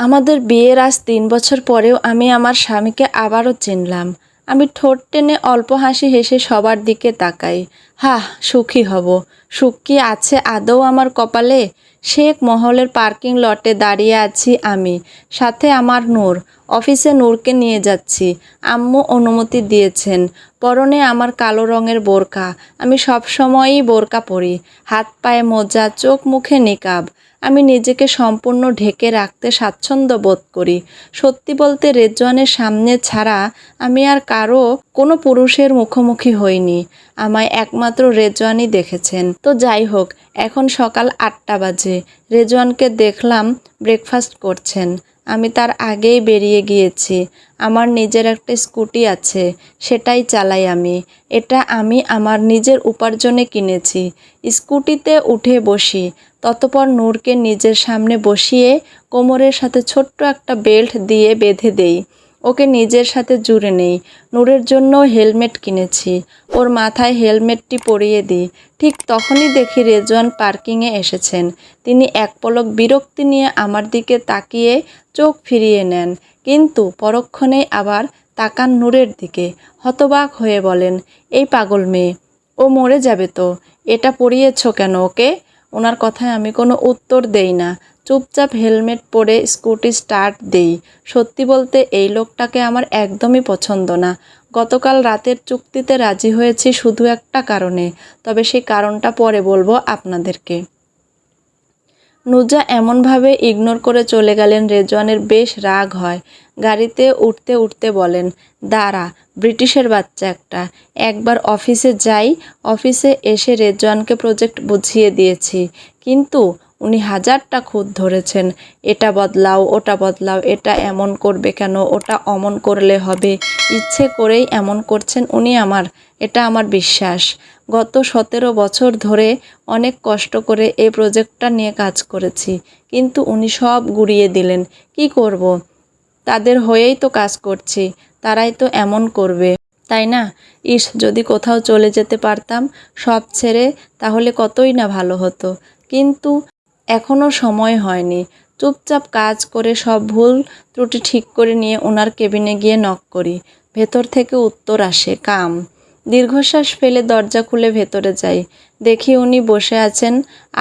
আমাদের বিয়ের আজ তিন বছর পরেও আমি আমার স্বামীকে আবারও চিনলাম। আমি ঠোঁট টেনে অল্প হাসি হেসে সবার দিকে তাকাই। হাহ, সুখী হব। সুখ কি আছে আদৌ আমার কপালে? শেখ মহলের পার্কিং লটে দাঁড়িয়ে আছি আমি। সাথে আমার নূর। অফিসে নূরকে নিয়ে যাচ্ছি। আম্মু অনুমতি দিয়েছেন। পরনে আমার কালো রঙের বোরকা। আমি সব সময়ই বোরকা পরি। হাত পায়ে মোজা, চোখ মুখে নিকাব। আমি নিজেকে সম্পূর্ণ ঢেকে রাখতে স্বাচ্ছন্দ্য বোধ করি। সত্যি বলতে রেজওয়ানের সামনে ছাড়া আমি আর কারও, কোনো পুরুষের মুখোমুখি হইনি। আমায় একমাত্র রেজওয়ানই দেখেছেন। তো যাই হোক, এখন সকাল আটটা বাজে। রেজওয়ানকে দেখলাম ব্রেকফাস্ট করছেন। আমি তার আগেই বেরিয়ে গিয়েছি। আমার নিজের একটা স্কুটি আছে, সেটাই চালাই আমি। এটা আমি আমার নিজের উপার্জনে কিনেছি। স্কুটিতে উঠে বসি, ততপর নূরকে নিজের সামনে বসিয়ে কোমরের সাথে ছোট্ট একটা বেল্ট দিয়ে বেঁধে দেই। ওকে নিজের সাথে জুড়ে নেই। নূরের জন্য হেলমেট কিনেছি। ওর মাথায় হেলমেটটি পরিয়ে দিই। ঠিক তখনই দেখি রেজওয়ান পার্কিংয়ে এসেছেন। তিনি এক পলক বিরক্তি নিয়ে আমার দিকে তাকিয়ে চোখ ফিরিয়ে নেন। কিন্তু পরক্ষণেই আবার তাকান নূরের দিকে, হতবাক হয়ে বলেন, এই পাগল মেয়ে, ও মরে যাবে তো। এটা পরিয়েছ কেন ওকে? ওনার কথায় আমি কোনো উত্তর দেই না। চুপচাপ হেলমেট পরে স্কুটি স্টার্ট দেই। সত্যি বলতে এই লোকটাকে আমার একদমই পছন্দ না। গতকাল রাতের চুক্তিতে রাজি হয়েছি শুধু একটা কারণে, তবে সেই কারণটা পরে বলব আপনাদেরকে। নুজা এমনভাবে ইগনোর করে চলে গেলেন, রেজওয়ানের বেশ রাগ হয়। গাড়িতে উঠতে উঠতে বলেন, দাঁড়া, ব্রিটিশের বাচ্চা একটা। একবার অফিসে যাই, অফিসে এসে রেজওয়ানকে প্রজেক্ট বুঝিয়ে দিয়েছি। কিন্তু উনি হাজারটা খুদ ধরেছেন, এটা বদলাও, ওটা বদলাও, এটা এমন করবে কেন, ওটা অমন করলে হবে, ইচ্ছে করেই এমন করছেন উনি আমার, এটা আমার বিশ্বাস গত সতেরো বছর ধরে অনেক কষ্ট করে এই প্রজেক্টটা নিয়ে কাজ করেছি, কিন্তু উনি সব গুড়িয়ে দিলেন, কি করব। তাদের হয়েই তো কাজ করছি, তারাই তো এমন করবে, তাই না ইস, যদি কোথাও চলে যেতে পারতাম সব ছেড়ে তাহলে কতই না ভালো হতো, কিন্তু এখনও সময় হয়নি। চুপচাপ কাজ করে সব ভুল ত্রুটি ঠিক করে নিয়ে ওনার কেবিনে গিয়ে নক করি। ভেতর থেকে উত্তর আসে, কাম। দীর্ঘশ্বাস ফেলে দরজা খুলে ভেতরে যাই। দেখি উনি বসে আছেন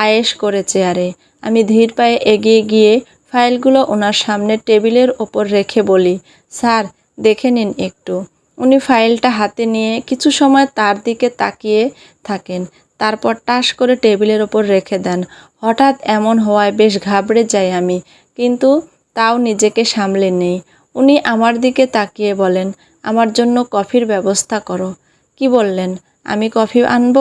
আয়েশ করে চেয়ারে। আমি ধীর পায়ে এগিয়ে গিয়ে ফাইলগুলো ওনার সামনে টেবিলের ওপর রেখে বলি, স্যার, দেখে নিন একটু। উনি ফাইলটা হাতে নিয়ে কিছু সময় তার দিকে তাকিয়ে থাকেন। তারপর টাস করে টেবিলের ওপর রেখে দেন। হঠাৎ এমন হওয়ায় বেশ ঘাবড়ে যাই আমি, কিন্তু তাও নিজেকে সামলে নেই। উনি আমার দিকে তাকিয়ে বলেন, আমার জন্য কফির ব্যবস্থা করো। কি বললেন? আমি কফি আনব?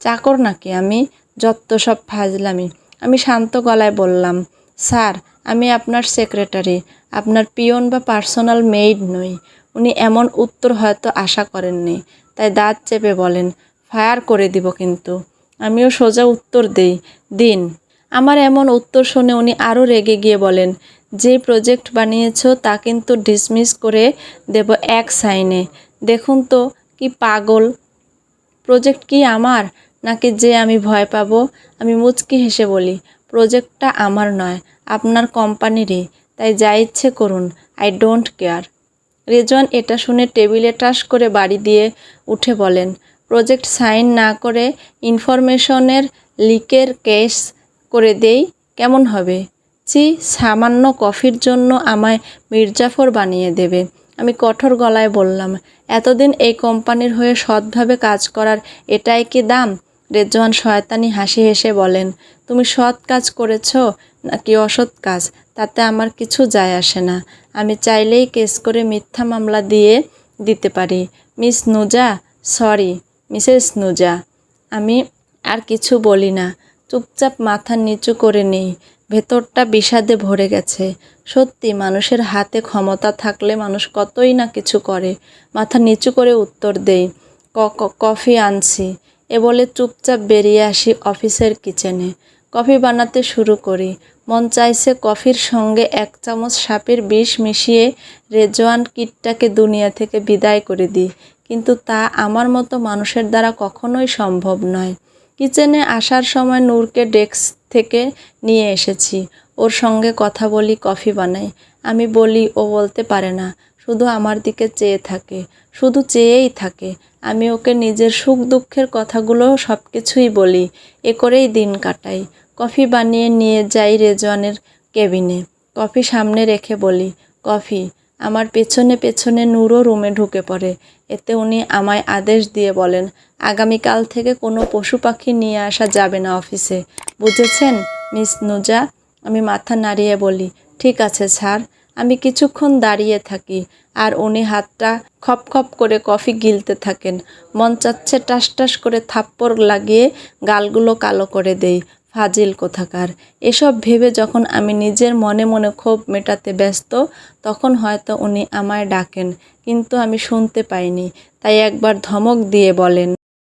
চাকর নাকি আমি? যত সব ফাজলামি। আমি শান্ত গলায় বললাম, স্যার, আমি আপনার সেক্রেটারি, আপনার পিয়ন বা পার্সোনাল মেইড নই। উনি এমন উত্তর হয়তো আশা করেননি, তাই দাঁত চেপে বলেন ফায়ার করে দিব কিন্তু। আমিও সোজা উত্তর দেই, দিন। আমার এমন উত্তর শুনে উনি আরও রেগে গিয়ে বলেন, যে প্রজেক্ট বানিয়েছো তা কিন্তু ডিসমিস করে দেব এক সাইনে। দেখুন তো, কি পাগল। প্রজেক্ট কি আমার? নাকি যে আমি ভয় পাবো? আমি মুচকি হেসে বলি, প্রজেক্টটা আমার নয়, আপনার কোম্পানিরই। তাই যা ইচ্ছে করুন আই ডোন্ট কেয়ার রেজওয়ান এটা শুনে টেবিলে টাস করে বাড়ি দিয়ে উঠে বলেন প্রজেক্ট সাইন না করে ইনফরমেশনের লিকের কেস করে দেই, কেমন হবে? চি সামান্য কফির জন্য আমায় মির্জাফর বানিয়ে দেবে। আমি কঠোর গলায় বললাম, এতদিন এই কোম্পানির হয়ে সৎভাবে কাজ করার এটাই কি দাম? রেজওয়ান শয়তানি হাসি হেসে বলেন, তুমি সৎ কাজ করেছ নাকি অসৎ কাজ? তাতে আমার কিছু যায় আসে না। আমি চাইলেই কেস করে মিথ্যা মামলা দিয়ে দিতে পারি। Miss Nuja, sorry. Mrs Nuja, আমি আর কিছু বলি না। চুপচাপ মাথা নিচু করে নেই। ভেতরটা বিষাদে ভরে গেছে। সত্যি, মানুষের হাতে ক্ষমতা থাকলে মানুষ কতই না কিছু করে। মাথা নিচু করে উত্তর দেই, ক কফি আনছি। এ বলে চুপচাপ বেরিয়ে আসি অফিসের কিচেনে। কফি বানাতে শুরু করি। মন চাইছে কফির সঙ্গে এক চামচ সাপের বিষ মিশিয়ে রেজওয়ান কিটটাকে দুনিয়া থেকে বিদায় করে দিই। কিন্তু তা আমার মতো মানুষের দ্বারা কখনোই সম্ভব নয়। কিচেনে আসার সময় নূরকে ডেস্ক থেকে নিয়ে এসেছি। ওর সঙ্গে কথা বলি, কফি বানাই। আমি বলি, ও বলতে পারে না, শুধু আমার দিকে চেয়ে থাকে, শুধু চেয়েই থাকে। আমি ওকে নিজের সুখ দুঃখের কথাগুলো সব কিছুই বলি, এ করেই দিন কাটাই। কফি বানিয়ে নিয়ে যাই রেজওয়ানের কেবিনে। কফি সামনে রেখে বলি, কফি আমার পেছনে পেছনে নূরও রুমে ঢুকে পড়ে। এতে উনি আমায় আদেশ দিয়ে বলেন, আগামীকাল থেকে কোনো পশু পাখি নিয়ে আসা যাবে না অফিসে। বুঝেছেন, মিস নুজা? আমি মাথা নাড়িয়ে বলি, ঠিক আছে স্যার, আমি কিছুক্ষণ দাঁড়িয়ে থাকি। আর উনি হাতটা খপ খপ করে কফি গিলতে থাকেন। মন চাচ্ছে টাস টাস করে থাপ্পড় লাগিয়ে গালগুলো কালো করে দেই। ফাজিল কোথাকার। এসব ভেবে যখন আমি নিজের মনে মনে ক্ষোভ মেটাতে ব্যস্ত, তখন হয়তো উনি আমায় ডাকেন, কিন্তু আমি শুনতে পাইনি, তাই একবার ধমক দিয়ে বলেন।